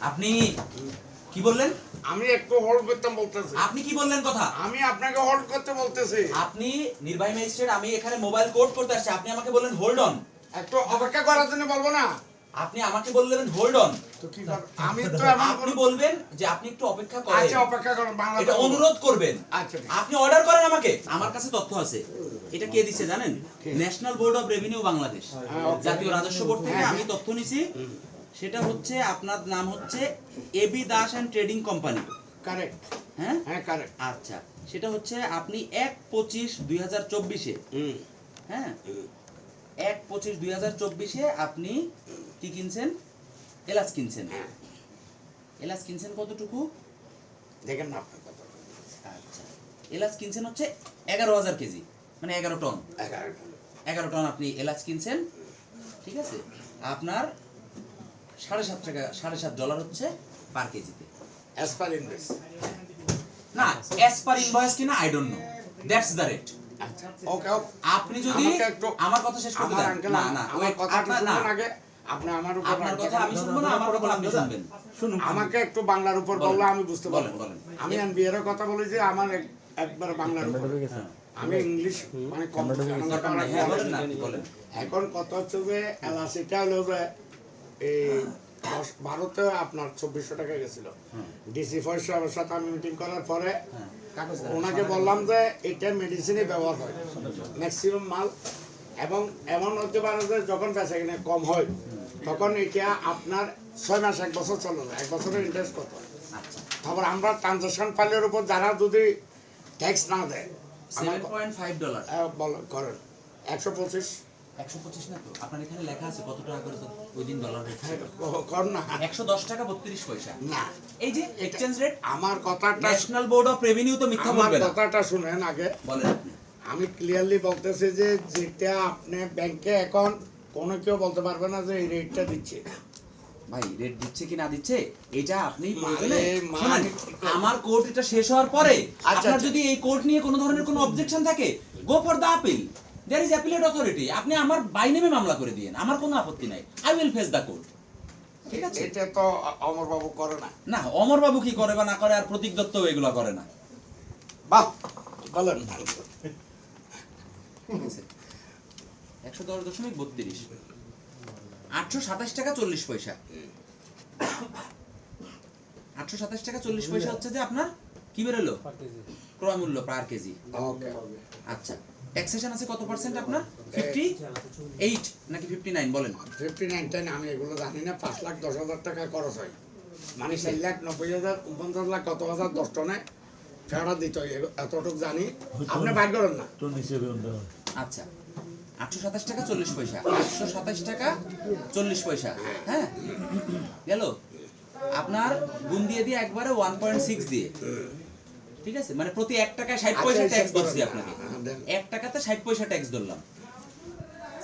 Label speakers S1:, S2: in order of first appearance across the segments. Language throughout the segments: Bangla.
S1: আপনি কি বললেন?
S2: আমি একটু হোল্ড করতে বলতেছি।
S1: আপনি কি বললেন কথা?
S2: আমি আপনাকে হোল্ড করতে বলতেছি।
S1: আপনি নির্বাহী ম্যাজিস্ট্রেট আমি এখানে মোবাইল কোড করতে আসছি। আপনি আমাকে বললেন হোল্ড অন
S2: একটু অপেক্ষা করার জন্য বলব না?
S1: আপনি আমাকে বললেন হোল্ড অন
S2: আমি তো
S1: আপনি বলবেন যে আপনি একটু অপেক্ষা করেন।
S2: আচ্ছা অপেক্ষা করুন
S1: এটা অনুরোধ করবেন।
S2: আচ্ছা
S1: আপনি অর্ডার করেন আমাকে। আমার কাছে তথ্য আছে। এটা কে দিছে জানেন? National board of revenue Bangladesh
S2: হ্যাঁ,
S1: জাতীয় রাজস্ব বোর্ড থেকে
S2: হ্যাঁ,
S1: আমি তথ্য নিছি। সেটা হচ্ছে আপনার নাম হচ্ছে AB Das and trading company.
S2: Correct
S1: হ্যাঁ?
S2: হ্যাঁ কারেক্ট
S1: আচ্ছা সেটা হচ্ছে আপনি এক পঁচিশ দুই হাজার চব্বিশে। হ্যাঁ? এক পঁচিশ দুই হাজার চব্বিশে আপনি কি কিনছেন? এলাচ কিনছেন।
S2: হ্যাঁ।
S1: এলাচ কিনছেন কতটুকু?
S2: দেখেন না
S1: আচ্ছা। এলাচ কিনছেন হচ্ছে এগারো হাজার কেজি। মানে এগারো টন।
S2: এগারো
S1: টন। আপনি এলাচ কিনছেন ঠিক আছে? আপনার সাড়ে সাত টাকা সাড়ে সাত ডলার হচ্ছে পার কেজিতে।
S2: অ্যাজ পার ইনভেস
S1: না অ্যাজ পার ইনভয়েস কিনা I don't know that's the rate
S2: আচ্ছা
S1: আপনি যদি
S2: একটু-
S1: আমার কথা শেষ করতে না না
S2: আমার কথা
S1: আপনার না।
S2: শুনুন আগে। আপনি আমার উপর
S1: আপনার কথা আমি। শুনব না আমার কথা আপনি শুনবেন।
S2: আমাকে একটু বাংলার উপর। বললে আমি বুঝতে পারব।
S1: বলেন।
S2: আমি এনবিএর কথা বলি যে আমার একবার বাংলার উপর। আমি ইংলিশ মানে কম
S1: হ্যাঁ
S2: এখন কথা হচ্ছে যে এলাচিটা হলো যে এই ভারতে আপনার চব্বিশশো টাকা গেছিল। ডিসি ফরেস্ট সাহেবের সাথে আমি মিটিং করার পরে
S1: হ্যাঁ।
S2: ওনাকে বললাম যে এটা মেডিসিনে ব্যবহার হয়। ম্যাক্সিমাম মাল। এবং এমন হতে পারে যে যখন বেচা কিনে কম হয় তখন এটা আপনার ছয় মাস এক বছর চলে যায়। এক বছরের ইন্টারেস্ট কত?
S1: আচ্ছা।
S2: তারপর আমরা ট্রানজাকশন ফাইলের উপর যারা যদি ট্যাক্স না দেয় আমার
S1: সেভেন পয়েন্ট ফাইভ ডলার
S2: বলো করেন। একশো পঁচিশ?
S1: একশো পঁচিশ না তো? আপনার এখানে লেখা আছে কত টাকা করে তো ওই দিন ডলার
S2: কর না।
S1: একশো দশ টাকা বত্রিশ পয়সা।
S2: না।
S1: এই যে এক্সচেঞ্জ রেট
S2: আমার কথাটা
S1: ন্যাশনাল বোর্ড অফ রেভিনিউ তো মিথ্যা বলবে না।
S2: কথাটা শুনেন আগে।
S1: বলেন
S2: আমি ক্লিয়ারলি বলতেছি যে যেটা আপনি ব্যাংকে এখন কোনো কেউ বলতে পারবে না যে এই রেটটা দিচ্ছে।
S1: ভাই রেট দিচ্ছে কি না দিচ্ছে এটা আপনি
S2: মানে, মানে-
S1: আমার কোর্ট এটা শেষ হওয়ার পরে
S2: আচ্ছা,
S1: আপনার
S2: আচ্ছা।
S1: যদি এই কোর্ট নিয়ে কোনো ধরনের কোনো অবজেকশন থাকে go for the appeal there is appellate authority আপনি আমার বাই নেমে মামলা করে দিয়েন আমার কোনো আপত্তি নাই। I will face the court ঠিক আছে?
S2: এটা তো অমরবাবু করে না।
S1: না অমর বাবু কি করে বা না করে আর প্রতীক দত্ত এগুলো করে না।
S2: বাহ বলেন।
S1: একশো দশ দশমিক বত্রিশ। আটশো সাতাশ টাকা চল্লিশ পয়সা। আটশো সাতাশ টাকা চল্লিশ পয়সা হচ্ছে যে আপনার কি বেরোলো? ক্রয় মূল্য পার কেজি। আচ্ছা ট্যাক্সেশন আছে কত পার্সেন্ট আপনার? ফিফটি এইট নাকি ফিফটি নাইন বলেন।
S2: ফিফটি নাইন টেন আমি এগুলো জানি না পাঁচ লাখ দশ হাজার টাকা খরচ হয়। মানে চার লাখ নব্বই হাজার উনপঞ্চাশ লাখ কত হাজার দশ টনে ফেরত দিতে হয় এতটুকু জানি। আপনি বাইর করেন না।
S1: আচ্ছা। আটশো সাতাশ টাকা চল্লিশ পয়সা। আটশো সাতাশ টাকা চল্লিশ পয়সা। হ্যাঁ? গেল? আপনার গুণ দিয়ে দিয়ে একবারে ওয়ান পয়েন্ট সিক্স দিয়ে। ঠিক আছে? মানে প্রতি এক টাকায় ষাট পয়সা
S2: আচ্ছা,
S1: ট্যাক্স
S2: হিসাব
S1: ধরছি আপনাকে।
S2: হ্যাঁ,
S1: এক টাকাতে ষাট পয়সা ট্যাক্স ধরলাম।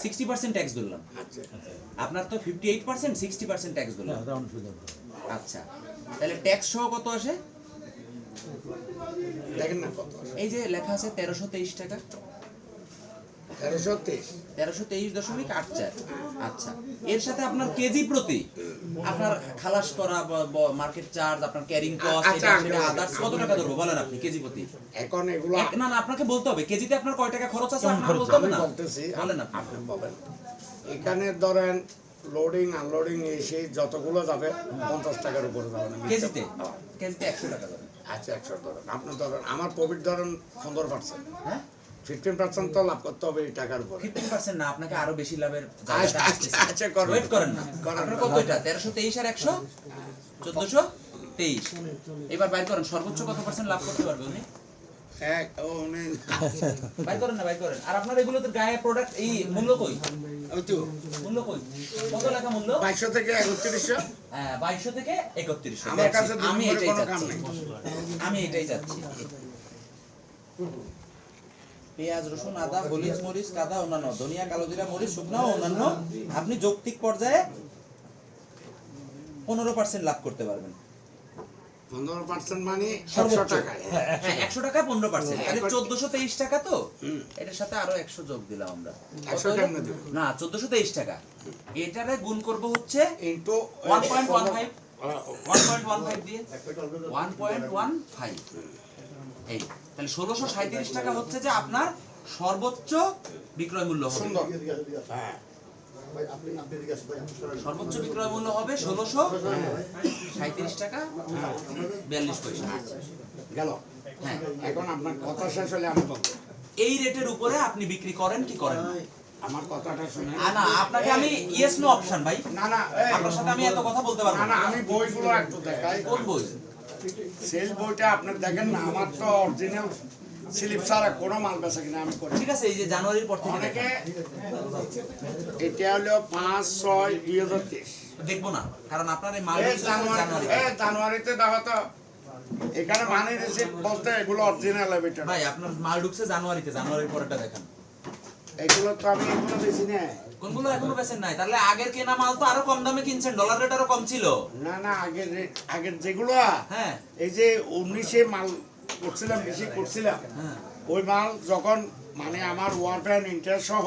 S1: সিক্সটি পার্সেন্ট ট্যাক্স ধরলাম।
S2: আচ্ছা
S1: আপনার তো fifty eight percent sixty percent tax ধরলাম আচ্ছা। তাহলে ট্যাক্স সহ কত আসে?
S2: দেখেন না কত
S1: এই যে লেখা আছে তেরোশো তেইশ টাকা।
S2: তেরোশো তেইশ।
S1: দশমিক আট চার। আচ্ছা এর সাথে আপনার কেজি প্রতি আপনার খালাস করা মার্কেট চার্জ আপনার ক্যারিং কস্ট। আদার্স কত টাকা ধরবো বলেন আপনি কেজি প্রতি?
S2: এখন এগুলো
S1: না না আপনাকে বলতে হবে কেজিতে আপনার কয় টাকা খরচ আছে আপনার বলতে হবে না? বলেন আপনি।
S2: আপনি বলেন। এখানে ধরেন লোডিং আনলোডিং এসে যতগুলো যাবে পঞ্চাশ টাকার উপরে যাবে। না
S1: কেজিতে কেজিতে একশো টাকা
S2: আচ্ছা একশো ধরেন। আপনি ধরেন আমার প্রফিট ধরেন পনেরো পার্সেন্ট
S1: হ্যাঁ?
S2: ফিফটিন পার্সেন্ট তো লাভ করতে হবে এই টাকার উপরে।
S1: ফিফটিন পার্সেন্ট না আপনাকে আরও বেশি লাভের
S2: আচ্ছা, আচ্ছা, আচ্ছা,
S1: ওয়েট করেন না। আপনার কত এটা? তেরোশো তেইশ আর একশো? চোদ্দশো তেইশ। এবার বাইর করেন সর্বোচ্চ কত পার্সেন্ট লাভ করতে পারবে উনি? বাই করেন না বাই করেন। আর আপনার এগুলোতে গায়ে প্রোডাক্ট এই মূল্য কই?
S2: ওই তো।
S1: মূল্য কই? কত লেখা মূল্য?
S2: বাইশশো থেকে একত্রিশশো।
S1: হ্যাঁ বাইশশো থেকে একত্রিশশো।
S2: আমার কাছে
S1: আমি এটাই চাচ্ছি। আমি এটাই চাচ্ছি। পেঁয়াজ রসুন আদা হলিচ মরিচ কাদা অন্যান্য। ধনিয়া কালো জিরা মরিচ শুকনো ও অন্যান্য। আপনি যৌক্তিক পর্যায়ে পনেরো পার্সেন্ট লাভ করতে পারবেন।
S2: মানে একশো
S3: সর্বোচ্চ।
S2: টাকায়
S3: একশো
S1: একশো টাকায় পনেরো পার্সেন্ট তাহলে
S2: এখন-
S1: চোদ্দশো তেইশ টাকা তো? এটার সাথে আরও একশো যোগ দিলাম আমরা।
S2: একশো
S1: কত? হলো?
S2: কেমনে দেব?
S1: না চোদ্দশো তেইশ টাকা। এটারে গুণ করব হচ্ছে
S2: into
S1: 1.15 one point one five. দিয়ে। One point one five. এই। তাহলে ষোলোশো সাঁত্রিশ টাকা হচ্ছে যে আপনার সর্বোচ্চ বিক্রয় মূল্য হবে।
S2: সুন্দর। হ্যাঁ।
S1: সর্বোচ্চ বিক্রয় মূল্য হবে ষোলোশো সাঁত্রিশ টাকা বিয়াল্লিশ পয়সা।
S2: গেল।
S1: হ্যাঁ।
S2: এখন আপনার কথা শেষ হলে আমি বলব।
S1: এই রেটের উপরে আপনি বিক্রি করেন কি করেন? না?
S2: আমার কথাটা শুনে
S1: আ, না আপনাকে আমি ইয়েস নো অপশন ভাই।
S2: না না
S1: আপনার সাথে আমি এত কথা বলতে পারব
S2: না।
S1: না
S2: না আমি বইগুলো একটু দেখাই।
S1: কোন বই?
S2: সেল বইটা আপনি দেখেন না আমার তো অরিজিনাল স্লিপ ছাড়া কোনো মাল বেচা কিনা আমি করি।
S1: ঠিক আছে এই যে জানুয়ারির পর থেকে
S2: অনেকে এটা হলো পাঁচ ছয় দুই হাজার তেইশ।
S1: দেখব না কারণ আপনার এই মাল
S2: জানুয়ারি
S1: জানুয়ারি।
S2: জানুয়ারিতে দেখো তো এখানে মানে রিসিপ্ট বলতে এগুলো অরিজিনাল এটা।
S1: ভাই আপনার মাল ঢুকছে জানুয়ারিতে জানুয়ারির পরেরটা দেখেন।
S2: এগুলো তো আমি এগুলো বেশি না
S1: কোনগুলো এখনও বেচেন নাই। তাহলে আগের কেনা মাল তো আরও কম দামে কিনছেন ডলার রেট আরও কম ছিল।
S2: না না আগের রেট আগের যেগুলো
S1: হ্যাঁ।
S2: এই যে উনিশে মাল করছিলাম বেশি করছিলাম
S1: হ্যাঁ।
S2: ওই মাল যখন মানে আমার ওয়ার প্যান্ট ইন্টারেস্ট সহ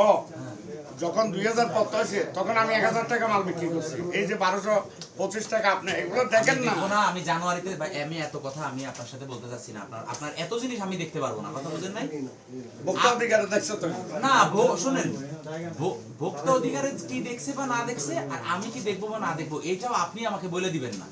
S2: যখন দুই হাজার পত্র হয়েছে তখন আমি এক হাজার টাকা মাল বিক্রি করছি। এই যে বারোশো পঁচিশ টাকা আপনি এগুলো দেখেন না।
S1: না আমি জানুয়ারিতে আমি এত কথা আমি আপনার সাথে বলতে চাচ্ছি না। আপনার আপনার এত জিনিস আমি দেখতে পারব না কথা বুঝেন নাই?
S2: ভোক্তা অধিকার দেখছ তো?
S1: না ভো- শুনেন ভো- ভোক্তা অধিকারে কি দেখছে বা না দেখছে আর আমি কি দেখব বা না দেখব এটাও আপনি আমাকে বলে দিবেন না।